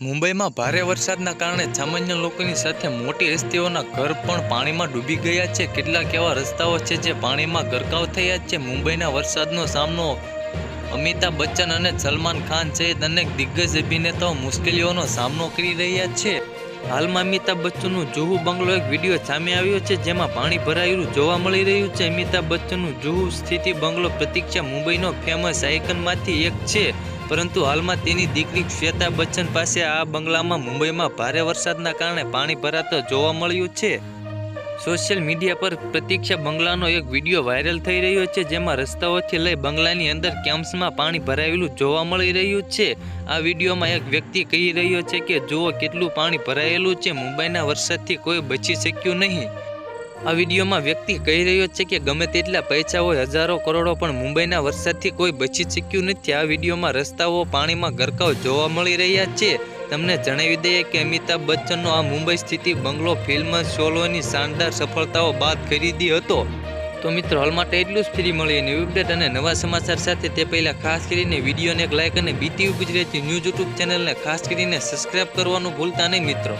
મુંબઈમાં ભારે વરસાદના કારણે સામાન્ય લોકોની સાથે મોટી હસ્તીઓના ઘર પણ પાણીમાં ડૂબી ગયા છે. કેટલાક એવા રસ્તાઓ છે જે પાણીમાં ગરકાવ થયા છે. મુંબઈના વરસાદનો સામનો અમિતાભ બચ્ચન અને સલમાન ખાન સહિત અનેક દિગ્ગજ અભિનેતાઓ મુશ્કેલીઓનો સામનો કરી રહ્યા છે. હાલમાં અમિતાભ બચ્ચનનું જુહુ બંગલો એક વીડિયો સામે આવ્યો છે, જેમાં પાણી ભરાયેલું જોવા મળી રહ્યું છે. અમિતાભ બચ્ચનનું જુહુ સ્થિતિ બંગલો પ્રતીક્ષા મુંબઈનો ફેમસ આઇકનમાંથી એક છે. પરંતુ હાલમાં તેની દીકરી શ્વેતા બચ્ચન પાસે આ બંગલામાં મુંબઈમાં ભારે વરસાદના કારણે પાણી ભરાતા જોવા મળ્યું છે. સોશિયલ મીડિયા પર પ્રતીક્ષા બંગલાનો એક વીડિયો વાયરલ થઈ રહ્યો છે, જેમાં રસ્તાઓથી લઈ બંગલાની અંદર કેમ્પ્સમાં પાણી ભરાયેલું જોવા મળી રહ્યું છે. આ વિડીયોમાં એક વ્યક્તિ કહી રહ્યો છે કે, જુઓ કેટલું પાણી ભરાયેલું છે, મુંબઈના વરસાદથી કોઈ બચી શક્યું નહીં. આ વિડીયોમાં વ્યક્તિ કહી રહ્યો છે કે ગમે તેટલા પૈસા હોય હજારો કરોડો, પણ મુંબઈના વરસાદથી કોઈ બચી શક્યું નથી. આ વિડીયોમાં રસ્તાઓ, પાણીમાં ગરકાવ જોવા મળી રહ્યા છે. તમને જણાવી દઈએ કે અમિતાભ બચ્ચનનો આ મુંબઈ સ્થિતિ બંગલો, ફિલ્મ સોલોની શાનદાર સફળતાઓ બાદ ખરીદી હતો. તો મિત્રો, હાલ માટે એટલું જ. ફ્રી મળીએ ન્યૂ અપડેટ અને નવા સમાચાર સાથે. તે પહેલાં ખાસ કરીને વિડીયોને એક લાઇક અને બીટીવી ગુજરાતી ન્યૂઝ યુટ્યુબ ચેનલને ખાસ કરીને સબસ્ક્રાઇબ કરવાનું ભૂલતા નહીં મિત્રો.